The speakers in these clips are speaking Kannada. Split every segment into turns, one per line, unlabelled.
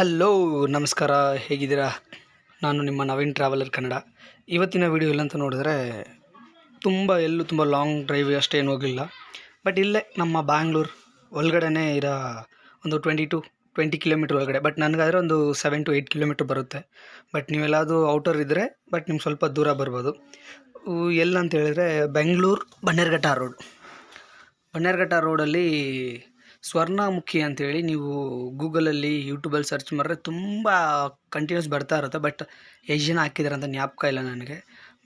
ಹಲೋ, ನಮಸ್ಕಾರ. ಹೇಗಿದ್ದೀರಾ? ನಾನು ನಿಮ್ಮ ನವೀನ್ ಟ್ರಾವೆಲರ್ ಕನ್ನಡ. ಇವತ್ತಿನ ವಿಡಿಯೋ ಇಲ್ಲಂತ ನೋಡಿದ್ರೆ ತುಂಬ, ಎಲ್ಲೂ ತುಂಬ ಲಾಂಗ್ ಡ್ರೈವ್ ಅಷ್ಟೇನು ಹೋಗಲಿಲ್ಲ ಬಟ್ ಇಲ್ಲೇ ನಮ್ಮ ಬ್ಯಾಂಗ್ಳೂರು ಒಳಗಡೆನೇ ಇರೋ ಒಂದು ಟ್ವೆಂಟಿ ಟು ಟ್ವೆಂಟಿ ಕಿಲೋಮೀಟ್ರ್ ಒಳಗಡೆ. ಬಟ್ ನನಗಾದರೆ ಒಂದು ಸೆವೆನ್ ಟು ಏಯ್ಟ್ ಕಿಲೋಮೀಟ್ರ್ ಬರುತ್ತೆ. ಬಟ್ ನೀವೆಲ್ಲಾದರೂ ಔಟರ್ ಇದ್ದರೆ ಬಟ್ ನಿಮ್ಗೆ ಸ್ವಲ್ಪ ದೂರ ಬರ್ಬೋದು. ಎಲ್ಲಂತ ಹೇಳಿದ್ರೆ ಬೆಂಗಳೂರು ಬನ್ನೇರುಘಟ್ಟ ರೋಡ್ ಬನ್ನೇರುಘಟ್ಟ ರೋಡಲ್ಲಿ ಸ್ವರ್ಣಮುಖಿ ಅಂತೇಳಿ ನೀವು ಗೂಗಲಲ್ಲಿ ಯೂಟ್ಯೂಬಲ್ಲಿ ಸರ್ಚ್ ಮಾಡಿದ್ರೆ ತುಂಬ ಕಂಟಿನ್ಯೂಸ್ ಬರ್ತಾ ಇರುತ್ತೆ. ಬಟ್ ಎಷ್ಟು ಜನ ಹಾಕಿದ್ದಾರೆ ಅಂತ ಜ್ಞಾಪಕ ಇಲ್ಲ ನನಗೆ.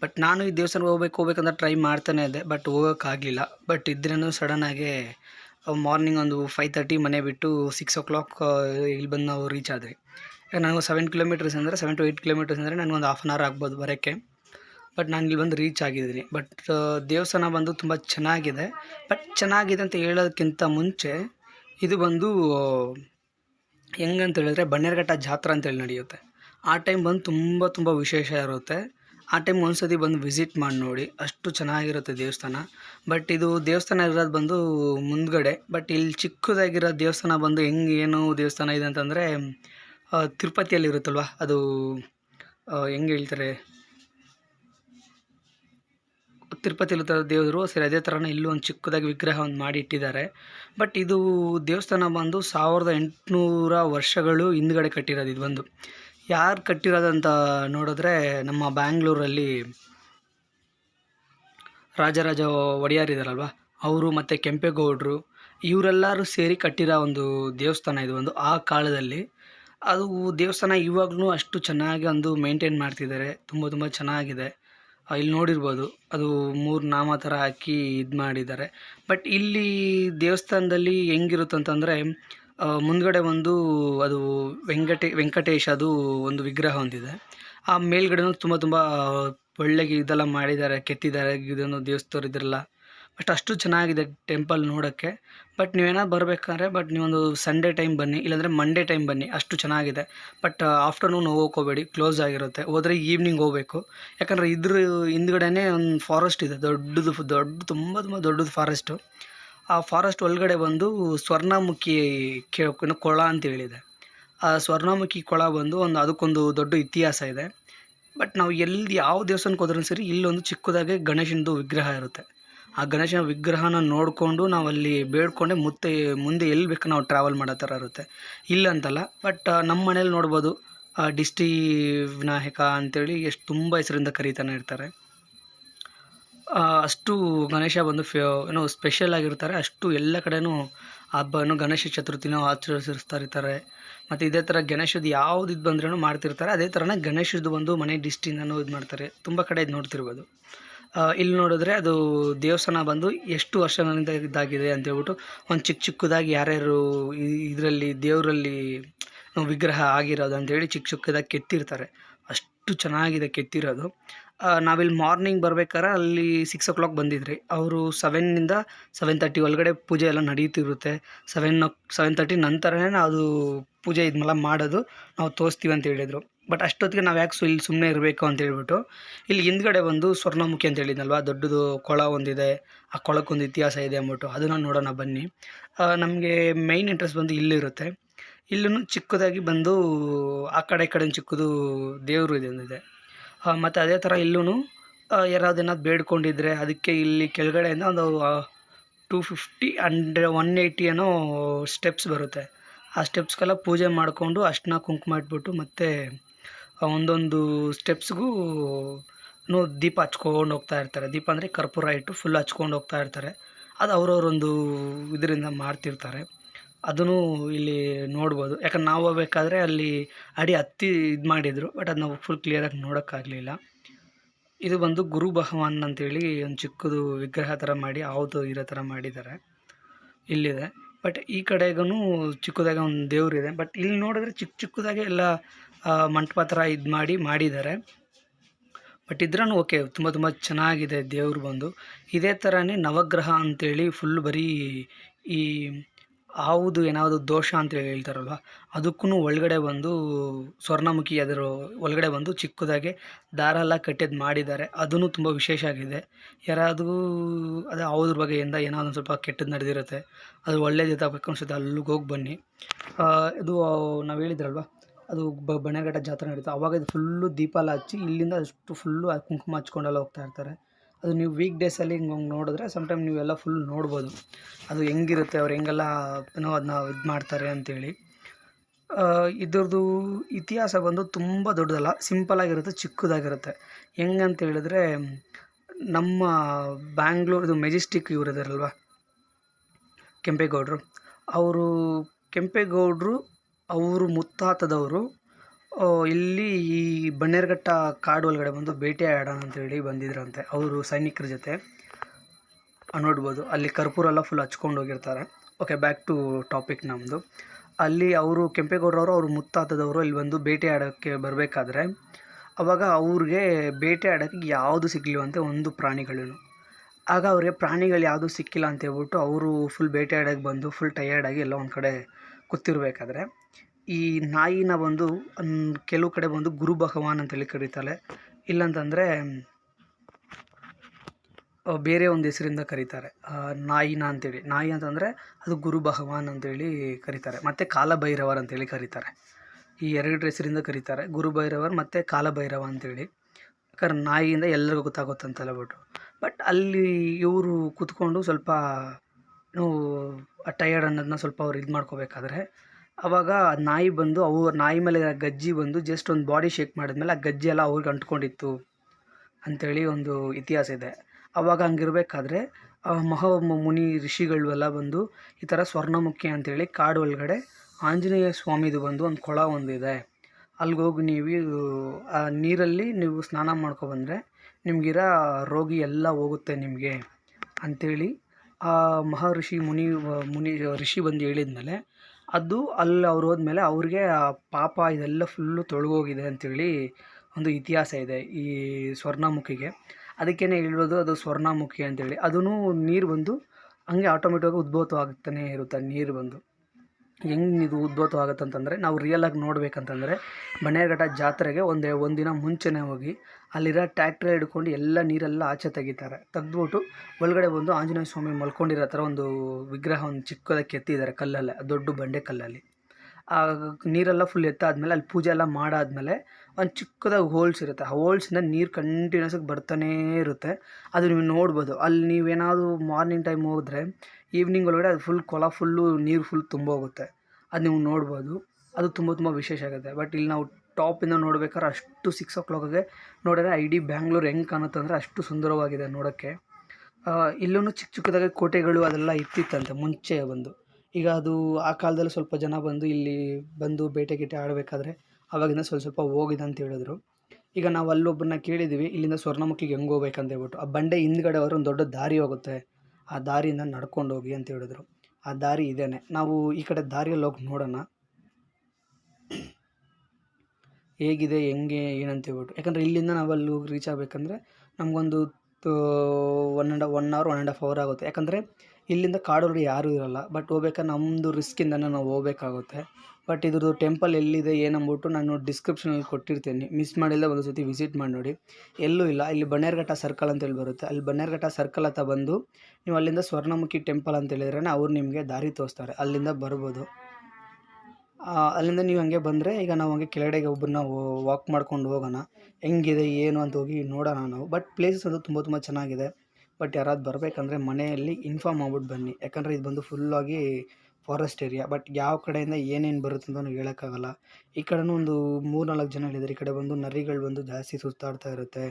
ಬಟ್ ನಾನು ಈ ದೇವಸ್ಥಾನಕ್ಕೆ ಹೋಗ್ಬೇಕು, ಹೋಗ್ಬೇಕಂತ ಟ್ರೈ ಮಾಡ್ತಾನೆ ಇದೆ ಬಟ್ ಹೋಗೋಕ್ಕಾಗಲಿಲ್ಲ ಬಟ್ ಇದ್ರೂ ಸಡನ್ನಾಗಿ ಮಾರ್ನಿಂಗ್ ಒಂದು ಫೈವ್ ತರ್ಟಿ ಮನೆ ಬಿಟ್ಟು ಸಿಕ್ಸ್ ಓ ಕ್ಲಾಕ್ ಇಲ್ಲಿ ಬಂದು ನಾವು ರೀಚ್ ಆದ್ರಿ ಈಗ ನನಗೆ ಸೆವೆನ್ ಕಿಲೋಮೀಟರ್ಸ್ ಅಂದರೆ ಸೆವೆನ್ ಟು ಏಯ್ಟ್ ಕಿಲೋಮೀಟರ್ಸ್ ಅಂದರೆ ಒಂದು ಹಾಫ್ ಆನ್ ಅವರ್ ಆಗ್ಬೋದು ಬರೋಕ್ಕೆ. ಬಟ್ ನಾನು ಇಲ್ಲಿ ಬಂದು ರೀಚ್ ಆಗಿದ್ದೀನಿ. ಬಟ್ ದೇವಸ್ಥಾನ ಬಂದು ತುಂಬ ಚೆನ್ನಾಗಿದೆ. ಬಟ್ ಚೆನ್ನಾಗಿದೆ ಅಂತ ಹೇಳೋದಕ್ಕಿಂತ ಮುಂಚೆ ಇದು ಬಂದು, ಹೆಂಗಂತ ಹೇಳಿದ್ರೆ ಬನ್ನೇರುಘಟ್ಟ ಜಾತ್ರೆ ಅಂತೇಳಿ ನಡೆಯುತ್ತೆ. ಆ ಟೈಮ್ ಬಂದು ತುಂಬ ತುಂಬ ವಿಶೇಷ ಇರುತ್ತೆ. ಆ ಟೈಮ್ ಒಂದ್ಸತಿ ಬಂದು ವಿಸಿಟ್ ಮಾಡಿ ನೋಡಿ, ಅಷ್ಟು ಚೆನ್ನಾಗಿರುತ್ತೆ ದೇವಸ್ಥಾನ. ಬಟ್ ಇದು ದೇವಸ್ಥಾನ ಇರೋದು ಬಂದು ಮುಂದ್ಗಡೆ ಬಟ್ ಇಲ್ಲಿ ಚಿಕ್ಕದಾಗಿರೋ ದೇವಸ್ಥಾನ ಬಂದು ಹೆಂಗೆ ಏನು ದೇವಸ್ಥಾನ ಇದೆ ಅಂತಂದರೆ ತಿರುಪತಿಯಲ್ಲಿ ಇರುತ್ತಲ್ವ? ಅದು ಹೆಂಗ್ ಹೆಂಗೆ ಹೇಳ್ತಾರೆ? ತಿರುಪತಿಲಿ ಥರ ದೇವರು, ಸರಿ ಅದೇ ಥರನೇ ಇಲ್ಲೂ ಒಂದು ಚಿಕ್ಕದಾಗಿ ವಿಗ್ರಹವನ್ನು ಮಾಡಿ ಇಟ್ಟಿದ್ದಾರೆ ಬಟ್ ಇದು ದೇವಸ್ಥಾನ ಬಂದು ಸಾವಿರದ ಎಂಟುನೂರ ವರ್ಷಗಳು ಹಿಂದ್ಗಡೆ ಕಟ್ಟಿರೋದು ಇದು ಬಂದು. ಯಾರು ಕಟ್ಟಿರೋದಂತ ನೋಡಿದ್ರೆ ನಮ್ಮ ಬ್ಯಾಂಗ್ಳೂರಲ್ಲಿ ರಾಜರಾಜ ಒಡೆಯರ್ ಇದ್ದಾರಲ್ವ? ಅವರು ಮತ್ತು ಕೆಂಪೇಗೌಡರು, ಇವರೆಲ್ಲರೂ ಸೇರಿ ಕಟ್ಟಿರೋ ಒಂದು ದೇವಸ್ಥಾನ ಇದು ಒಂದು ಆ ಕಾಲದಲ್ಲಿ. ಅದು ದೇವಸ್ಥಾನ ಇವಾಗಲೂ ಅಷ್ಟು ಚೆನ್ನಾಗಿ ಒಂದು ಮೇಂಟೈನ್ ಮಾಡ್ತಿದ್ದಾರೆ. ತುಂಬ ತುಂಬ ಚೆನ್ನಾಗಿದೆ. ಇಲ್ಲಿ ನೋಡಿರ್ಬೋದು. ಅದು ಮೂರು ನಾಮ ಥರ ಹಾಕಿ ಇದು ಮಾಡಿದ್ದಾರೆ. ಬಟ್ ಇಲ್ಲಿ ದೇವಸ್ಥಾನದಲ್ಲಿ ಹೆಂಗಿರುತ್ತೆ ಅಂತಂದರೆ ಮುಂದ್ಗಡೆ ಒಂದು, ಅದು ವೆಂಕಟೇ, ವೆಂಕಟೇಶ್ ಅದು ಒಂದು ವಿಗ್ರಹ ಹೊಂದಿದೆ. ಆ ಮೇಲ್ಗಡೆನೂ ತುಂಬ ತುಂಬ ಒಳ್ಳೆಗೆ ಇದೆಲ್ಲ ಮಾಡಿದ್ದಾರೆ, ಕೆತ್ತಿದ್ದಾರೆ. ಇದನ್ನು ದೇವಸ್ಥಾನ ಇದ್ರಲ್ಲ. ಬಟ್ ಅಷ್ಟು ಚೆನ್ನಾಗಿದೆ ಟೆಂಪಲ್ ನೋಡೋಕ್ಕೆ. ಬಟ್ ನೀವೇನಾದ್ರು ಬರಬೇಕಾದ್ರೆ, ಬಟ್ ನೀವೊಂದು ಸಂಡೇ ಟೈಮ್ ಬನ್ನಿ, ಇಲ್ಲಾಂದರೆ ಮಂಡೇ ಟೈಮ್ ಬನ್ನಿ, ಅಷ್ಟು ಚೆನ್ನಾಗಿದೆ. ಬಟ್ ಆಫ್ಟರ್ನೂನ್ ಹೋಗೋಕೋಬೇಡಿ ಕ್ಲೋಸ್ ಆಗಿರುತ್ತೆ. ಹೋದರೆ ಈವ್ನಿಂಗ್ ಹೋಗಬೇಕು. ಯಾಕಂದರೆ ಇದ್ರ, ಹಿಂದ್ಗಡೆನೇ ಒಂದು ಫಾರೆಸ್ಟ್ ಇದೆ, ದೊಡ್ಡದು, ದೊಡ್ಡ, ತುಂಬ ತುಂಬ ದೊಡ್ಡದು ಫಾರೆಸ್ಟು ಆ ಫಾರೆಸ್ಟ್ ಒಳಗಡೆ ಬಂದು ಸ್ವರ್ಣಮುಖಿ ಕೆ ಕೊಳ ಅಂತ ಹೇಳಿದೆ. ಆ ಸ್ವರ್ಣಮುಖಿ ಕೊಳ ಬಂದು ಒಂದು, ಅದಕ್ಕೊಂದು ದೊಡ್ಡ ಇತಿಹಾಸ ಇದೆ. ಬಟ್ ನಾವು ಎಲ್ಲಿ ಯಾವ ದೇವಸ್ಥಾನಕ್ಕೆ ಹೋದ್ರೂ ಸರಿ, ಇಲ್ಲೊಂದು ಚಿಕ್ಕದಾಗಿ ಗಣೇಶನದು ವಿಗ್ರಹ ಇರುತ್ತೆ. ಆ ಗಣೇಶನ ವಿಗ್ರಹನ ನೋಡಿಕೊಂಡು ನಾವು ಅಲ್ಲಿ ಬೇಡ್ಕೊಂಡೆ ಮುತ್ತೆ, ಮುಂದೆ ಎಲ್ಲಿ ಬೇಕು ನಾವು ಟ್ರಾವೆಲ್ ಮಾಡೋ ಥರ ಇರುತ್ತೆ. ಇಲ್ಲ ಅಂತಲ್ಲ ಬಟ್ ನಮ್ಮ ಮನೇಲಿ ನೋಡ್ಬೋದು. ಡಿಸ್ಟಿ ವಿನಾಯಕ ಅಂತೇಳಿ ಎಷ್ಟು ತುಂಬ ಹೆಸರಿಂದ ಕರೀತಾನೆ ಇರ್ತಾರೆ. ಅಷ್ಟು ಗಣೇಶ ಬಂದು ಫೇ, ಏನೋ ಸ್ಪೆಷಲ್ ಆಗಿರ್ತಾರೆ. ಅಷ್ಟು ಎಲ್ಲ ಕಡೆನೂ ಹಬ್ಬನೂ ಗಣೇಶ ಚತುರ್ಥಿನೂ ಆಚರಿಸ್ತಾ ಇರ್ತಾರೆ ಮತ್ತು ಇದೇ ಥರ ಗಣೇಶದ್ದು ಯಾವ್ದು ಇದು ಬಂದ್ರೂ ಮಾಡ್ತಿರ್ತಾರೆ. ಅದೇ ಥರನೇ ಗಣೇಶದ್ದು ಬಂದು ಮನೆ ಡಿಸ್ಟಿನೂ ಇದು ಮಾಡ್ತಾರೆ. ತುಂಬ ಕಡೆ ಇದು ನೋಡ್ತಿರ್ಬೋದು. ಇಲ್ಲಿ ನೋಡಿದ್ರೆ ಅದು ದೇವಸ್ಥಾನ ಬಂದು ಎಷ್ಟು ವರ್ಷಗಳಿಂದ ಇದಾಗಿದೆ ಅಂತ ಹೇಳ್ಬಿಟ್ಟು ಒಂದು ಚಿಕ್ಕ ಚಿಕ್ಕದಾಗಿ ಯಾರ್ಯಾರು ಇದರಲ್ಲಿ, ದೇವರಲ್ಲಿ ವಿಗ್ರಹ ಆಗಿರೋದು ಅಂತೇಳಿ ಚಿಕ್ಕ ಚಿಕ್ಕದಾಗಿ ಕೆತ್ತಿರ್ತಾರೆ. ಅಷ್ಟು ಚೆನ್ನಾಗಿದೆ ಕೆತ್ತಿರೋದು. ನಾವಿಲ್ಲಿ ಮಾರ್ನಿಂಗ್ ಬರ್ಬೇಕಾದ್ರೆ ಅಲ್ಲಿ ಸಿಕ್ಸ್ ಓ ಕ್ಲಾಕ್ ಬಂದಿದ್ರಿ ಅವರು ಸೆವೆನ್ನಿಂದ ಸೆವೆನ್ ತರ್ಟಿ ಒಳಗಡೆ ಪೂಜೆ ಎಲ್ಲ ನಡೀತಿರುತ್ತೆ. ಸೆವೆನ್ ಸೆವೆನ್ ತರ್ಟಿ ನಂತರನೇ ಅದು ಪೂಜೆ ಇದನ್ನೆಲ್ಲ ಮಾಡೋದು ನಾವು ತೋರಿಸ್ತೀವಿ ಅಂತ ಹೇಳಿದರು. ಬಟ್ ಅಷ್ಟೊತ್ತಿಗೆ ನಾವು ಯಾಕೆ ಇಲ್ಲಿ ಸುಮ್ಮನೆ ಇರಬೇಕು ಅಂತ ಹೇಳ್ಬಿಟ್ಟು, ಇಲ್ಲಿ ಹಿಂದ್ಗಡೆ ಬಂದು ಸ್ವರ್ಣಮುಖಿ ಅಂತ ಹೇಳಿದ್ನಲ್ವಾ? ದೊಡ್ಡದು ಕೊಳ ಒಂದಿದೆ, ಆ ಕೊಳಕ್ಕೊಂದು ಇತಿಹಾಸ ಇದೆ ಅಂದ್ಬಿಟ್ಟು ಅದನ್ನು ನೋಡೋಣ ಬನ್ನಿ. ನಮಗೆ ಮೈನ್ ಇಂಟ್ರೆಸ್ಟ್ ಬಂದು ಇಲ್ಲಿರುತ್ತೆ ಇಲ್ಲೂ ಚಿಕ್ಕದಾಗಿ ಬಂದು, ಆ ಕಡೆ ಈ ಕಡೆ ಚಿಕ್ಕದು ದೇವರು ಇದೆ ಅಂದಿದೆ. ಮತ್ತು ಅದೇ ಥರ ಇಲ್ಲೂ ಯಾರಾದ್ರು ಏನಾದ್ರು ಬೇಡ್ಕೊಂಡಿದ್ರೆ ಅದಕ್ಕೆ ಇಲ್ಲಿ ಕೆಳಗಡೆಯಿಂದ ಒಂದು ಟೂ ಫಿಫ್ಟಿ ಅಂಡ್ರೆ ಒನ್ ಏಯ್ಟಿ ಏನೋ ಸ್ಟೆಪ್ಸ್ ಬರುತ್ತೆ. ಆ ಸ್ಟೆಪ್ಸ್ಗೆಲ್ಲ ಪೂಜೆ ಮಾಡಿಕೊಂಡು ಅಷ್ಟನ್ನ ಕುಂಕುಮ ಇಟ್ಬಿಟ್ಟು ಮತ್ತು ಒಂದೊಂದು ಸ್ಟೆಪ್ಸ್ಗೂ ನೂ ದೀಪ ಹಚ್ಕೊಂಡು ಹೋಗ್ತಾ ಇರ್ತಾರೆ. ದೀಪ ಅಂದರೆ ಕರ್ಪೂರ ಇಟ್ಟು ಫುಲ್ ಹಚ್ಕೊಂಡು ಹೋಗ್ತಾ ಇರ್ತಾರೆ. ಅದು ಅವ್ರವ್ರೊಂದು ಇದರಿಂದ ಮಾಡ್ತಿರ್ತಾರೆ. ಅದನ್ನು ಇಲ್ಲಿ ನೋಡ್ಬೋದು. ಯಾಕಂದ್ರೆ ನಾವು ಹೋಗ್ಬೇಕಾದ್ರೆ ಅಲ್ಲಿ ಅಡಿ ಹತ್ತಿ ಇದು ಮಾಡಿದರು ಬಟ್ ಅದು ನಾವು ಫುಲ್ ಕ್ಲಿಯರಾಗಿ ನೋಡೋಕ್ಕಾಗಲಿಲ್ಲ. ಇದು ಬಂದು ಗುರು ಭಗವಾನ್ ಅಂತೇಳಿ ಒಂದು ಚಿಕ್ಕದು ವಿಗ್ರಹ ಥರ ಮಾಡಿ ಯಾವುದು ಇರೋ ಥರ ಮಾಡಿದ್ದಾರೆ. ಇಲ್ಲಿದೆ. ಬಟ್ ಈ ಕಡೆಗೂ ಚಿಕ್ಕದಾಗ ಒಂದು ದೇವ್ರಿದೆ ಬಟ್ ಇಲ್ಲಿ ನೋಡಿದ್ರೆ ಚಿಕ್ಕ ಚಿಕ್ಕದಾಗೆ ಎಲ್ಲ ಮಂಟಪ ಥರ ಇದು ಮಾಡಿ, ಮಾಡಿದ್ದಾರೆ. ಬಟ್ ಇದ್ರೂ ಓಕೆ ತುಂಬ ತುಂಬ ಚೆನ್ನಾಗಿದೆ ದೇವ್ರು ಬಂದು. ಇದೇ ಥರನೇ ನವಗ್ರಹ ಅಂತೇಳಿ ಫುಲ್ ಬರೀ ಈ ಯಾವುದು ಏನಾದರೂ ದೋಷ ಅಂತ ಹೇಳ್ತಾರಲ್ವ? ಅದಕ್ಕೂ ಒಳಗಡೆ ಬಂದು ಸ್ವರ್ಣಮುಖಿ ಅದರ ಒಳಗಡೆ ಬಂದು ಚಿಕ್ಕದಾಗಿ ದಾರ ಎಲ್ಲ ಕಟ್ಟಿದ್ದು ಮಾಡಿದ್ದಾರೆ. ಅದೂ ತುಂಬ ವಿಶೇಷ ಆಗಿದೆ. ಯಾರಾದರೂ ಅದು ಅವ್ರ ಬಗ್ಗೆಯಿಂದ ಏನಾದ್ರು ಒಂದು ಸ್ವಲ್ಪ ಕೆಟ್ಟದ್ದು ನಡೆದಿರುತ್ತೆ, ಅದು ಒಳ್ಳೇದು ಇದಾಗಬೇಕು ಅನ್ಸುತ್ತೆ ಅಲ್ಲಿಗೆ ಹೋಗಿ ಬನ್ನಿ. ಇದು ನಾವು ಹೇಳಿದ್ರಲ್ವ? ಅದು ಬ ಬನ್ನೇರುಘಟ್ಟ ಜಾತ್ರೆ ನಡೀತು. ಆವಾಗ ಇದು ಫುಲ್ಲು ದೀಪ ಎಲ್ಲ ಹಚ್ಚಿ ಇಲ್ಲಿಂದ ಅಷ್ಟು ಫುಲ್ಲು ಕುಂಕುಮ ಹಚ್ಕೊಂಡೆಲ್ಲ ಹೋಗ್ತಾ ಇರ್ತಾರೆ. ಅದು ನೀವು ವೀಕ್ ಡೇಸಲ್ಲಿ ಹಿಂಗೆ ನೋಡಿದ್ರೆ ಸಮ್ಟೈಮ್ ನೀವೆಲ್ಲ ಫುಲ್ ನೋಡ್ಬೋದು. ಅದು ಹೆಂಗಿರುತ್ತೆ, ಅವ್ರು ಹೆಂಗೆಲ್ಲ ಏನೋ ಅದನ್ನ ಇದು ಮಾಡ್ತಾರೆ ಅಂತೇಳಿ. ಇದ್ರದ್ದು ಇತಿಹಾಸ ಬಂದು ತುಂಬ ದೊಡ್ಡದಲ್ಲ ಸಿಂಪಲಾಗಿರುತ್ತೆ ಚಿಕ್ಕದಾಗಿರುತ್ತೆ. ಅಂತ ಹೇಳಿದ್ರೆ, ನಮ್ಮ ಬ್ಯಾಂಗ್ಳೂರ್ದು ಮೆಜೆಸ್ಟಿಕ್ ಇವ್ರು ಇದಾರಲ್ವ? ಕೆಂಪೇಗೌಡರು. ಅವರು ಕೆಂಪೇಗೌಡರು, ಅವರು ಮುತ್ತಾತದವರು ಇಲ್ಲಿ ಈ ಬನ್ನೇರುಘಟ್ಟ ಕಾಡು ಒಳಗಡೆ ಬಂದು ಬೇಟೆ ಆಡೋಣ ಅಂತೇಳಿ ಬಂದಿದ್ರಂತೆ. ಅವರು ಸೈನಿಕರ ಜೊತೆ. ನೋಡ್ಬೋದು. ಅಲ್ಲಿ ಕರ್ಪೂರ ಎಲ್ಲ ಫುಲ್ ಹಚ್ಕೊಂಡು ಹೋಗಿರ್ತಾರೆ. ಓಕೆ ಬ್ಯಾಕ್ ಟು ಟಾಪಿಕ್ ನಮ್ಮದು ಅಲ್ಲಿ ಅವರು ಕೆಂಪೇಗೌಡರವರು, ಅವರು ಮುತ್ತಾತದವರು ಇಲ್ಲಿ ಬಂದು ಬೇಟೆ ಆಡೋಕ್ಕೆ ಬರಬೇಕಾದ್ರೆ ಅವಾಗ ಅವ್ರಿಗೆ ಬೇಟೆ ಆಡೋಕ್ಕೆ ಯಾವುದು ಸಿಗಲಿವಂತೆ ಒಂದು ಪ್ರಾಣಿಗಳೂ ಆಗ ಅವ್ರಿಗೆ ಪ್ರಾಣಿಗಳು ಯಾವುದು ಸಿಕ್ಕಿಲ್ಲ ಅಂತ ಹೇಳ್ಬಿಟ್ಟು ಅವರು ಫುಲ್ ಬೇಟೆ ಆಡೋಕ್ಕೆ ಬಂದು ಫುಲ್ ಟಯರ್ಡಾಗಿ ಎಲ್ಲ ಒಂದು ಕಡೆ ಕೂತಿರ್ಬೇಕಾದ್ರೆ ಈ ನಾಯಿನ ಬಂದು ಕೆಲವು ಕಡೆ ಬಂದು ಗುರು ಭಗವಾನ್ ಅಂತೇಳಿ ಕರೀತಾರೆ ಇಲ್ಲಂತಂದರೆ ಬೇರೆ ಒಂದು ಹೆಸರಿಂದ ಕರೀತಾರೆ. ನಾಯಿನ ಅಂತೇಳಿ. ನಾಯಿ ಅಂತಂದರೆ, ಅದು ಗುರು ಭಗವಾನ್ ಅಂತೇಳಿ ಕರೀತಾರೆ. ಮತ್ತು ಕಾಲಭೈರವರ್ ಅಂತೇಳಿ ಕರೀತಾರೆ. ಈ ಎರಡು ಹೆಸರಿಂದ ಕರೀತಾರೆ. ಗುರು ಭೈರವರ್ ಮತ್ತು ಕಾಲಭೈರವ ಅಂತೇಳಿ. ಯಾಕಂದ್ರೆ ನಾಯಿಯಿಂದ ಎಲ್ಲರಿಗೂ ಗೊತ್ತಾಗುತ್ತೆ ಅಂತ ಹೇಳ್ಬಿಟ್ಟು ಬಟ್ ಅಲ್ಲಿ ಇವರು ಕೂತ್ಕೊಂಡು ಸ್ವಲ್ಪ ಟಯರ್ಡ್ ಅನ್ನೋದನ್ನ ಸ್ವಲ್ಪ ಅವ್ರು ಇದು ಮಾಡ್ಕೋಬೇಕಾದ್ರೆ ಆವಾಗ ನಾಯಿ ಬಂದು, ಅವು ನಾಯಿ ಮೇಲೆ ಗಜ್ಜಿ ಬಂದು ಜಸ್ಟ್ ಒಂದು ಬಾಡಿ ಶೇಕ್ ಮಾಡಿದ್ಮೇಲೆ ಆ ಗಜ್ಜಿ ಎಲ್ಲ ಅವ್ರಿಗೆ ಅಂಟ್ಕೊಂಡಿತ್ತು ಅಂಥೇಳಿ ಒಂದು ಇತಿಹಾಸ ಇದೆ. ಅವಾಗ ಹಂಗಿರ್ಬೇಕಾದ್ರೆ ಮಹಾ ಮುನಿ ಋಷಿಗಳು ಎಲ್ಲ ಬಂದು ಈ ಥರ ಸ್ವರ್ಣಮುಖಿ ಅಂತೇಳಿ ಕಾಡು ಒಳಗಡೆ ಆಂಜನೇಯ ಸ್ವಾಮಿದು ಬಂದು ಒಂದು ಕೊಳ ಒಂದಿದೆ. ಅಲ್ಲಿಗೆ ಹೋಗಿ ನೀವು, ಆ ನೀರಲ್ಲಿ ನೀವು ಸ್ನಾನ ಮಾಡ್ಕೊಬಂದರೆ ನಿಮಗಿರೋ ರೋಗಿ ಎಲ್ಲ ಹೋಗುತ್ತೆ ನಿಮಗೆ ಅಂಥೇಳಿ ಆ ಮಹರ್ಷಿ ಮುನಿ ಮುನಿ ಋಷಿ ಬಂದು ಹೇಳಿದ್ಮೇಲೆ ಅದು ಅಲ್ಲಿ ಅವ್ರು ಹೋದ್ಮೇಲೆ ಅವ್ರಿಗೆ ಪಾಪ ಇದೆಲ್ಲ ಫುಲ್ಲು ತೊಳಗೋಗಿದೆ ಅಂಥೇಳಿ ಒಂದು ಇತಿಹಾಸ ಇದೆ ಈ ಸ್ವರ್ಣಮುಖಿಗೆ. ಅದಕ್ಕೇ ಹೇಳಿರೋದು ಅದು ಸ್ವರ್ಣಮುಖಿ ಅಂತೇಳಿ. ಅದೂ ನೀರು ಬಂದು ಹಂಗೆ ಆಟೋಮೆಟಿಕ್ ಉದ್ಭವವಾಗ್ತಾನೆ ಇರುತ್ತೆ, ನೀರು ಬಂದು. ಹೆಂಗೆ ಇದು ಉದ್ಭೂತವಾಗುತ್ತಂತಂದರೆ ನಾವು ರಿಯಲಾಗಿ ನೋಡ್ಬೇಕಂತಂದರೆ, ಬನ್ನೇರುಘಟ್ಟ ಜಾತ್ರೆಗೆ ಒಂದೇ, ಒಂದಿನ ಮುಂಚೆನೇ ಹೋಗಿ ಅಲ್ಲಿರೋ ಟ್ಯಾಕ್ಟ್ರ್ ಹಿಡ್ಕೊಂಡು ಎಲ್ಲ ನೀರೆಲ್ಲ ಆಚೆ ತೆಗಿತಾರೆ. ತೆಗ್ದ್ಬಿಟ್ಟು ಒಳಗಡೆ ಬಂದು ಆಂಜನೇಯ ಸ್ವಾಮಿ ಮಲ್ಕೊಂಡಿರೋ ಥರ ಒಂದು ವಿಗ್ರಹ ಒಂದು ಚಿಕ್ಕದಾಗಿ ಕೆತ್ತಿದ್ದಾರೆ ಕಲ್ಲಲ್ಲೇ ದೊಡ್ಡ ಬಂಡೆ ಕಲ್ಲಲ್ಲಿ. ಆ ನೀರೆಲ್ಲ ಫುಲ್ ಎತ್ತಾದ್ಮೇಲೆ ಅಲ್ಲಿ ಪೂಜೆ ಎಲ್ಲ ಮಾಡಾದ್ಮೇಲೆ ಒಂದು ಚಿಕ್ಕದಾಗಿ ಹೋಲ್ಸ್ ಇರುತ್ತೆ. ಆ ಹೋಲ್ಸಿಂದ ನೀರು ಕಂಟಿನ್ಯೂಸ್ ಆಗಿ ಬರ್ತಾನೇ ಇರುತ್ತೆ. ಅದು ನೀವು ನೋಡ್ಬೋದು. ಅಲ್ಲಿ ನೀವೇನಾದರೂ ಮಾರ್ನಿಂಗ್ ಟೈಮ್ ಹೋದರೆ ಈವ್ನಿಂಗ್ ಒಳಗಡೆ ಅದು ಫುಲ್ ಕೊಳ ಫುಲ್ಲು ನೀರು ಫುಲ್ ತುಂಬ ಹೋಗುತ್ತೆ ಅದು ನೀವು ನೋಡ್ಬೋದು. ಅದು ತುಂಬ ತುಂಬ ವಿಶೇಷ ಆಗುತ್ತೆ. ಬಟ್ ಇಲ್ಲಿ ನಾವು ಟಾಪಿಂದ ನೋಡ್ಬೇಕಾದ್ರೆ ಅಷ್ಟು ಸಿಕ್ಸ್ ಓ ಕ್ಲಾಕಿಗೆ ನೋಡಿದ್ರೆ ಡಿ ಬ್ಯಾಂಗ್ಳೂರು ಹೆಂಗೆ ಕಾಣುತ್ತೆ ಅಂದರೆ ಅಷ್ಟು ಸುಂದರವಾಗಿದೆ ನೋಡೋಕ್ಕೆ. ಇಲ್ಲೂ ಚಿಕ್ಕ ಚಿಕ್ಕದಾಗಿ ಕೋಟೆಗಳು ಅದೆಲ್ಲ ಇತ್ತಿತ್ತಂತೆ ಮುಂಚೆ ಬಂದು. ಈಗ ಅದು ಆ ಕಾಲದಲ್ಲಿ ಸ್ವಲ್ಪ ಜನ ಬಂದು ಇಲ್ಲಿ ಬಂದು ಬೇಟೆ ಗೀಟೆ ಆಡಬೇಕಾದ್ರೆ ಅವಾಗಿಂದ ಸ್ವಲ್ಪ ಸ್ವಲ್ಪ ಹೋಗಿದೆ ಅಂತ ಹೇಳಿದ್ರು. ಈಗ ನಾವು ಅಲ್ಲೊಬ್ಬರನ್ನ ಕೇಳಿದ್ದೀವಿ ಇಲ್ಲಿಂದ ಸ್ವರ್ಣಮುಖಿಗೆ ಹೆಂಗೆ ಹೋಗ್ಬೇಕಂತ ಹೇಳ್ಬಿಟ್ಟು. ಆ ಬಂಡೆ ಹಿಂದ್ಗಡೆ ಅವರು ಒಂದು ದೊಡ್ಡ ದಾರಿ ಹೋಗುತ್ತೆ, ಆ ದಾರಿಯಿಂದ ನಡ್ಕೊಂಡು ಹೋಗಿ ಅಂತ ಹೇಳಿದ್ರು. ಆ ದಾರಿ ಇದೇನೆ. ನಾವು ಈ ಕಡೆ ದಾರಿಯಲ್ಲಿ ಹೋಗಿ ನೋಡೋಣ. ಹೇಗಿದೆ, ಹೆಂಗೆ, ಏನಂತ ಹೇಳ್ಬಿಟ್ಟು. ಯಾಕಂದರೆ ಇಲ್ಲಿಂದ ನಾವು ಅಲ್ಲಿ ಹೋಗಿ ರೀಚ್ ಆಗಬೇಕಂದ್ರೆ ನಮಗೊಂದು one and one hour one and half hour ಆಗುತ್ತೆ. ಯಾಕಂದರೆ ಇಲ್ಲಿಂದ ಕಾಡೊಳಗಡೆ ಯಾರೂ ಇರೋಲ್ಲ. ಬಟ್ ಹೋಗ್ಬೇಕಾದ್ರೆ ನಮ್ಮದು ರಿಸ್ಕಿಂದನೇ ನಾವು ಹೋಗ್ಬೇಕಾಗುತ್ತೆ. ಬಟ್ ಇದ್ರದ್ದು ಟೆಂಪಲ್ ಎಲ್ಲಿದೆ, ಏನಂದ್ಬಿಟ್ಟು ನಾನು ಡಿಸ್ಕ್ರಿಪ್ಷನಲ್ಲಿ ಕೊಟ್ಟಿರ್ತೀನಿ. ಮಿಸ್ ಮಾಡಿಲ್ಲ, ಒಂದು ಸತಿ ವಿಸಿಟ್ ಮಾಡಿ ನೋಡಿ. ಎಲ್ಲೂ ಇಲ್ಲ. ಇಲ್ಲಿ ಬನ್ನೇರುಘಟ್ಟ ಸರ್ಕಲ್ ಅಂತೇಳಿ ಬರುತ್ತೆ. ಅಲ್ಲಿ ಬನ್ನೇರುಘಟ್ಟ ಸರ್ಕಲ್ ಹತ್ರ ಬಂದು ನೀವು ಅಲ್ಲಿಂದ ಸ್ವರ್ಣಮುಖಿ ಟೆಂಪಲ್ ಅಂತ ಹೇಳಿದ್ರೆ ಅವ್ರು ನಿಮಗೆ ದಾರಿ ತೋರಿಸ್ತಾರೆ. ಅಲ್ಲಿಂದ ಬರ್ಬೋದು. ಅಲ್ಲಿಂದ ನೀವು ಹಂಗೆ ಬಂದರೆ ಈಗ ನಾವು ಹಂಗೆ ಕೆಳಗಡೆಗೆ ಒಬ್ಬರನ್ನ ವಾಕ್ ಮಾಡ್ಕೊಂಡು ಹೋಗೋಣ. ಹೆಂಗಿದೆ, ಏನು ಅಂತ ಹೋಗಿ ನೋಡೋಣ ನಾವು. ಬಟ್ ಪ್ಲೇಸಸ್ ಅದು ತುಂಬ ತುಂಬ ಚೆನ್ನಾಗಿದೆ. ಬಟ್ ಯಾರಾದ್ರು ಬರಬೇಕಂದ್ರೆ ಮನೆಯಲ್ಲಿ ಇನ್ಫಾರ್ಮ್ ಮಾಡ್ಬಿಟ್ಟು ಬನ್ನಿ. ಯಾಕಂದರೆ ಇದು ಬಂದು ಫುಲ್ಲಾಗಿ ಫಾರೆಸ್ಟ್ ಏರಿಯಾ ಬಟ್ ಯಾವ ಕಡೆಯಿಂದ ಏನೇನು ಬರುತ್ತೆ ಅಂತ ಹೇಳೋಕ್ಕಾಗಲ್ಲ. ಈ ಕಡೆನೂ ಒಂದು ಮೂರು ನಾಲ್ಕು ಜನ ಹೇಳಿದ್ದಾರೆ ಈ ಕಡೆ ಬಂದು ನರಿಗಳು ಬಂದು ಜಾಸ್ತಿ ಸುತ್ತಾಡ್ತಾ ಇರುತ್ತೆ.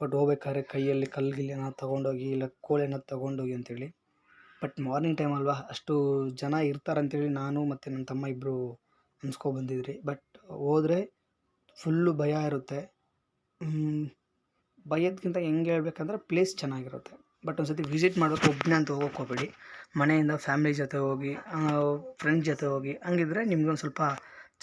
ಬಟ್ ಹೋಗ್ಬೇಕಾದ್ರೆ ಕೈಯಲ್ಲಿ ಕಲ್ಲು ಏನಾದ್ರು ತೊಗೊಂಡೋಗಿ ಇಲ್ಲ ಕೋಲ್ ಏನಾದ್ರು ತೊಗೊಂಡೋಗಿ ಅಂತೇಳಿ. ಬಟ್ ಮಾರ್ನಿಂಗ್ ಟೈಮ್ ಅಲ್ವಾ, ಅಷ್ಟು ಜನ ಇರ್ತಾರೆ ಅಂತೇಳಿ ನಾನು ಮತ್ತು ನನ್ನ ತಮ್ಮ ಇಬ್ಬರು ಅನ್ಸ್ಕೊಬಂದಿದ್ರಿ ಬಟ್ ಹೋದ್ರೆ ಫುಲ್ಲು ಭಯ ಇರುತ್ತೆ. ಭಯದ್ಕಿಂತ ಹೆಂಗೆ ಹೇಳ್ಬೇಕಂದ್ರೆ ಪ್ಲೇಸ್ ಚೆನ್ನಾಗಿರುತ್ತೆ. ಬಟ್ ಒಂದು ಸತಿ ವಿಸಿಟ್ ಮಾಡೋಕೆ ಒಬ್ಬನೇ ಅಂತ ಹೋಗೋಕೆ ಮನೆಯಿಂದ ಫ್ಯಾಮಿಲಿ ಜೊತೆ ಹೋಗಿ ಫ್ರೆಂಡ್ಸ್ ಜೊತೆ ಹೋಗಿ, ಹಂಗಿದ್ರೆ ನಿಮ್ಗೊಂದು ಸ್ವಲ್ಪ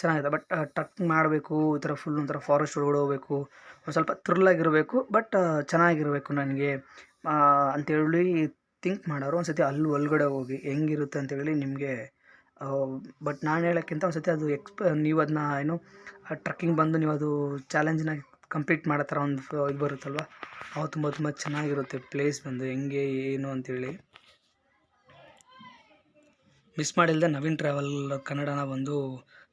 ಚೆನ್ನಾಗಿದೆ ಬಟ್ ಟ್ರಕ್ ಮಾಡಬೇಕು, ಈ ಥರ ಫುಲ್ ಒಂಥರ ಫಾರೆಸ್ಟ್ ಒಳಗಡೆ ಹೋಗ್ಬೇಕು, ಒಂದು ಸ್ವಲ್ಪ ಥ್ರಿಲ್ಲಾಗಿರಬೇಕು ಬಟ್ ಚೆನ್ನಾಗಿರಬೇಕು ನನಗೆ. ಅಂತೇಳಿ ಥಿಂಕ್ ಮಾಡೋರು ಒಂದು ಸತಿ ಅಲ್ಲಿ ಒಳಗಡೆ ಹೋಗಿ ಹೆಂಗಿರುತ್ತೆ ಅಂತೇಳಿ ನಿಮಗೆ ಬಟ್ ನಾನು ಹೇಳೋಕ್ಕಿಂತ ಒಂದು ಸತಿ ಅದು ಎಕ್ಸ್ಪ ನೀವು ಅದನ್ನ ಏನು ಟ್ರಕ್ಕಿಂಗ್ ಬಂದು ನೀವು ಅದು ಚಾಲೆಂಜ್ನ ಕಂಪ್ಲೀಟ್ ಮಾಡೋ ಥರ ಒಂದು ಇದು ಬರುತ್ತಲ್ವ? ಅವು ತುಂಬ ತುಂಬ ಚೆನ್ನಾಗಿರುತ್ತೆ ಪ್ಲೇಸ್ ಬಂದು, ಹೆಂಗೆ, ಏನು ಅಂತೇಳಿ. ಮಿಸ್ ಮಾಡಿಲ್ಲದೆ ನವೀನ್ ಟ್ರಾವೆಲ್ ಕನ್ನಡನ ಬಂದು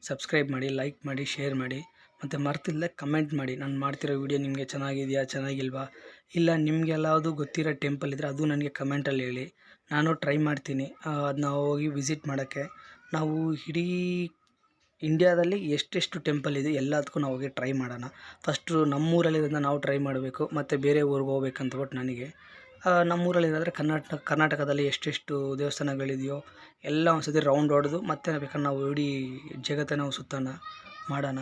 ಸಬ್ಸ್ಕ್ರೈಬ್ ಮಾಡಿ ಲೈಕ್ ಮಾಡಿ ಶೇರ್ ಮಾಡಿ, ಮತ್ತು ಮರ್ತಿಲ್ಲದೆ ಕಮೆಂಟ್ ಮಾಡಿ. ನಾನು ಮಾಡ್ತಿರೋ ವೀಡಿಯೋ ನಿಮಗೆ ಚೆನ್ನಾಗಿದೆಯಾ, ಚೆನ್ನಾಗಿಲ್ವಾ? ಇಲ್ಲ ನಿಮಗೆಲ್ಲಾವುದು ಗೊತ್ತಿರೋ ಟೆಂಪಲ್ ಇದ್ದರೆ ಅದು ನನಗೆ ಕಮೆಂಟಲ್ಲಿ ಹೇಳಿ. ನಾನು ಟ್ರೈ ಮಾಡ್ತೀನಿ. ಅದನ್ನ ಹೋಗಿ ವಿಸಿಟ್ ಮಾಡೋಕ್ಕೆ. ನಾವು ಇಡೀ ಇಂಡಿಯಾದಲ್ಲಿ ಎಷ್ಟೆಷ್ಟು ಟೆಂಪಲ್ ಇದೆ ಎಲ್ಲದಕ್ಕೂ ನಾವು ಹೋಗಿ ಟ್ರೈ ಮಾಡೋಣ. ಫಸ್ಟು ನಮ್ಮೂರಲ್ಲಿರೋದನ್ನ ನಾವು ಟ್ರೈ ಮಾಡಬೇಕು, ಮತ್ತು ಬೇರೆ ಊರಿಗೆ ಹೋಗ್ಬೇಕಂತ ಒಟ್ಟು ನನಗೆ. ನಮ್ಮೂರಲ್ಲಿರೋದ್ರೆ ಕರ್ನಾಟಕ, ಕರ್ನಾಟಕದಲ್ಲಿ ಎಷ್ಟೆಷ್ಟು ದೇವಸ್ಥಾನಗಳಿದೆಯೋ ಎಲ್ಲ ಒಂದ್ಸತಿ ರೌಂಡ್ ಹೊಡೆದು ಮತ್ತೆ ಬೇಕಾದ್ರೆ ನಾವು ಇಡೀ ಜಗತ್ತನ್ನು ನಾವು ಸುತ್ತೋಣ ಮಾಡೋಣ.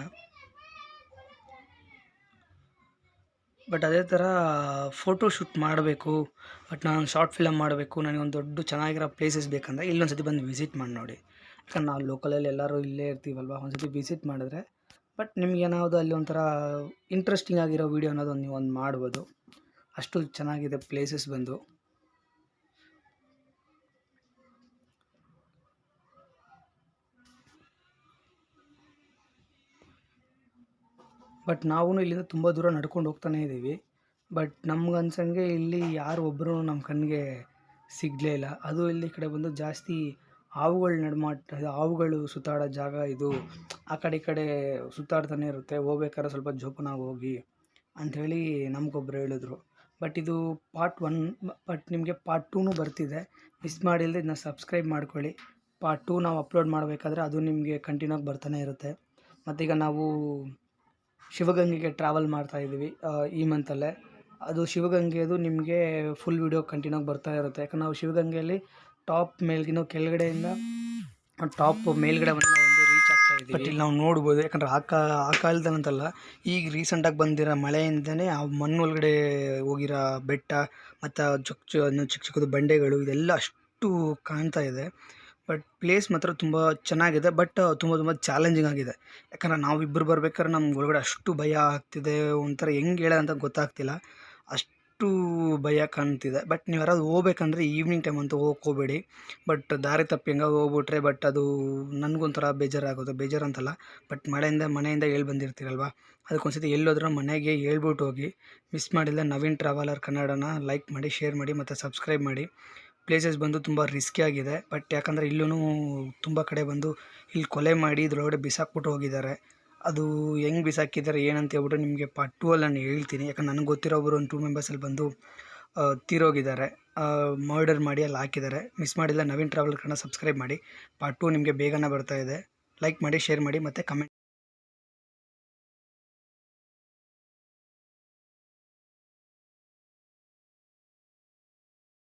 ಬಟ್ ಅದೇ ಥರ ಫೋಟೋ ಶೂಟ್ ಮಾಡಬೇಕು ಬಟ್ ನಾನು ಶಾರ್ಟ್ ಫಿಲಮ್ ಮಾಡಬೇಕು, ನನಗೊಂದು ದೊಡ್ಡ ಚೆನ್ನಾಗಿರೋ ಪ್ಲೇಸಸ್ ಬೇಕಂದ್ರೆ ಇಲ್ಲೊಂದು ಸತಿ ಬಂದು ವಿಸಿಟ್ ಮಾಡಿ ನೋಡಿ. ಯಾಕಂದ್ರೆ ನಾವು ಲೋಕಲಲ್ಲಿ ಎಲ್ಲರೂ ಇಲ್ಲೇ ಇರ್ತೀವಲ್ವ? ಒಂದು ಸತಿ ವಿಸಿಟ್ ಮಾಡಿದ್ರೆ. ಬಟ್ ನಿಮ್ಗೆ ಏನಾವುದು ಅಲ್ಲಿ ಒಂಥರ ಇಂಟ್ರೆಸ್ಟಿಂಗ್ ಆಗಿರೋ ವೀಡಿಯೋ ಅನ್ನೋದು ಒಂದು ನೀವು ಒಂದು ಮಾಡ್ಬೋದು. ಅಷ್ಟು ಚೆನ್ನಾಗಿದೆ ಪ್ಲೇಸಸ್ ಬಂದು. ಬಟ್ ನಾವು ಇಲ್ಲಿಂದ ತುಂಬ ದೂರ ನಡ್ಕೊಂಡು ಹೋಗ್ತಾನೇ ಇದ್ದೀವಿ ಬಟ್ ನಮ್ಗೆ ಅನ್ಸಂಗೆ ಇಲ್ಲಿ ಯಾರು ಒಬ್ಬರು ನಮ್ಮ ಕಣ್ಣಿಗೆ ಸಿಗಲೇ ಇಲ್ಲ. ಅದು ಇಲ್ಲಿ ಕಡೆ ಬಂದು ಜಾಸ್ತಿ ಹಾವುಗಳು ನಡ್ಮಾಟ ಹಾವುಗಳು ಸುತ್ತಾಡೋ ಜಾಗ ಇದು. ಆ ಕಡೆ ಈ ಕಡೆ ಸುತ್ತಾಡ್ತಾನೆ ಇರುತ್ತೆ. ಹೋಗ್ಬೇಕಾದ್ರೆ ಸ್ವಲ್ಪ ಜೋಪನಾಗಿ ಹೋಗಿ ಅಂಥೇಳಿ ನಮಗೊಬ್ರು ಹೇಳಿದ್ರು. ಬಟ್ ಇದು ಪಾರ್ಟ್ ಒನ್, ಬಟ್ ನಿಮಗೆ ಪಾರ್ಟ್ ಟೂನು ಬರ್ತಿದೆ. ಮಿಸ್ ಮಾಡಿಲ್ಲದೆ ಇದನ್ನ ಸಬ್ಸ್ಕ್ರೈಬ್ ಮಾಡ್ಕೊಳ್ಳಿ. ಪಾರ್ಟ್ ಟೂ ನಾವು ಅಪ್ಲೋಡ್ ಮಾಡಬೇಕಾದ್ರೆ ಅದು ನಿಮಗೆ ಕಂಟಿನ್ಯೂ ಆಗಿ ಬರ್ತಾನೆ ಇರುತ್ತೆ. ಮತ್ತೀಗ ನಾವು ಶಿವಗಂಗೆಗೆ ಟ್ರಾವೆಲ್ ಮಾಡ್ತಾ ಇದ್ದೀವಿ ಈ ಮಂತಲ್ಲೇ. ಅದು ಶಿವಗಂಗೆದು ನಿಮಗೆ ಫುಲ್ ವಿಡಿಯೋ ಕಂಟಿನ್ಯೂ ಆಗಿ ಬರ್ತಾ ಇರುತ್ತೆ. ಯಾಕಂದ್ರೆ ನಾವು ಶಿವಗಂಗೆಯಲ್ಲಿ ಟಾಪ್ ಮೇಲ್ಗಿನ ಕೆಳಗಡೆಯಿಂದ ಟಾಪ್ ಮೇಲ್ಗಡೆ ಒಂದು ರೀಚ್ ಆಗ್ತಾ ಇದ್ದೀವಿ. ಬಟ್ ಇಲ್ಲಿ ನಾವು ನೋಡ್ಬೋದು, ಯಾಕಂದ್ರೆ ಆ ಕಾ, ಆ ಕಾಲದಲ್ಲಂತಲ್ಲ, ಈಗ ರೀಸೆಂಟಾಗಿ ಬಂದಿರೋ ಮಳೆಯಿಂದನೇ ಆ ಮಣ್ಣು ಒಳಗಡೆ ಹೋಗಿರೋ ಬೆಟ್ಟ, ಮತ್ತು ಚಿಕ್ಕ ಚಿಕ್ಕ ಚಿಕ್ಕ ಚಿಕ್ಕದ ಬಂಡೆಗಳು, ಇದೆಲ್ಲ ಅಷ್ಟು ಕಾಣ್ತಾ ಇದೆ. ಬಟ್ ಪ್ಲೇಸ್ ಮಾತ್ರ ತುಂಬ ಚೆನ್ನಾಗಿದೆ ಬಟ್ ತುಂಬ ತುಂಬ ಚಾಲೆಂಜಿಂಗ್ ಆಗಿದೆ. ಯಾಕಂದ್ರೆ ನಾವಿಬ್ಬರು ಬರ್ಬೇಕಾದ್ರೆ ನಮ್ಗೆ ಒಳಗಡೆ ಅಷ್ಟು ಭಯ ಆಗ್ತಿದೆ, ಒಂಥರ ಹೆಂಗೆ ಹೇಳೋದಂತ ಗೊತ್ತಾಗ್ತಿಲ್ಲ. ಅಷ್ಟು ಭಯ ಕಾಣ್ತಿದೆ. ಬಟ್ ನೀವು ಯಾರಾದ್ರು ಹೋಗ್ಬೇಕಂದ್ರೆ ಈವ್ನಿಂಗ್ ಟೈಮ್ ಅಂತೂ ಹೋಗಕ್ಕೆ ಹೋಗಬೇಡಿ ಬಟ್ ದಾರಿ ತಪ್ಪಿ ಹೆಂಗ ಹೋಗ್ಬಿಟ್ರೆ ಬಟ್ ಅದು ನನಗೊಂಥರ ಬೇಜಾರಾಗೋದು ಬೇಜಾರು ಅಂತಲ್ಲ. ಬಟ್ ಮಳೆಯಿಂದ, ಮನೆಯಿಂದ ಹೇಳಿ ಬಂದಿರ್ತೀರಲ್ವ? ಅದಕ್ಕೊಂದ್ಸತಿ ಎಲ್ಲೋದ್ರೂ ಮನೆಗೆ ಹೇಳ್ಬಿಟ್ಟು ಹೋಗಿ. ಮಿಸ್ ಮಾಡಿಲ್ಲ ನವೀನ್ ಟ್ರಾವೆಲರ್ ಕನ್ನಡನ ಲೈಕ್ ಮಾಡಿ ಶೇರ್ ಮಾಡಿ, ಮತ್ತು ಸಬ್ಸ್ಕ್ರೈಬ್ ಮಾಡಿ. ಪ್ಲೇಸಸ್ ಬಂದು ತುಂಬ ರಿಸ್ಕಿ ಆಗಿದೆ. ಬಟ್ ಯಾಕಂದರೆ ಇಲ್ಲೂ ತುಂಬ ಕಡೆ ಬಂದು, ಇಲ್ಲಿ ಕೊಲೆ ಮಾಡಿ, ಇದ್ರೊಳಗಡೆ ಬಿಸಾಕ್ಬಿಟ್ಟು ಹೋಗಿದ್ದಾರೆ. ಅದು ಹೆಂಗೆ ಬಿಸಾಕಿದ್ದಾರೆ ಏನಂತ ಹೇಳ್ಬಿಟ್ಟು ನಿಮಗೆ ಪಾರ್ಟ್ ಟೂ ಅಲ್ಲಿ ನಾನು ಹೇಳ್ತೀನಿ. ಯಾಕಂದ್ರೆ ನನಗೆ ಗೊತ್ತಿರೋರು ಒಂದು ಟೂ ಮೆಂಬರ್ಸಲ್ಲಿ ಬಂದು ತೀರೋಗಿದ್ದಾರೆ. ಮರ್ಡರ್ ಮಾಡಿ ಅಲ್ಲಿ ಹಾಕಿದ್ದಾರೆ. ಮಿಸ್ ಮಾಡಿಲ್ಲ, ನವೀನ್ ಟ್ರಾವೆಲ್ ಕನ್ನಡ ಸಬ್ಸ್ಕ್ರೈಬ್ ಮಾಡಿ. ಪಾರ್ಟ್ ಟೂ ನಿಮಗೆ ಬೇಗನೆ ಬರ್ತಾ ಇದೆ. ಲೈಕ್ ಮಾಡಿ ಶೇರ್ ಮಾಡಿ, ಮತ್ತು ಕಮೆಂಟ್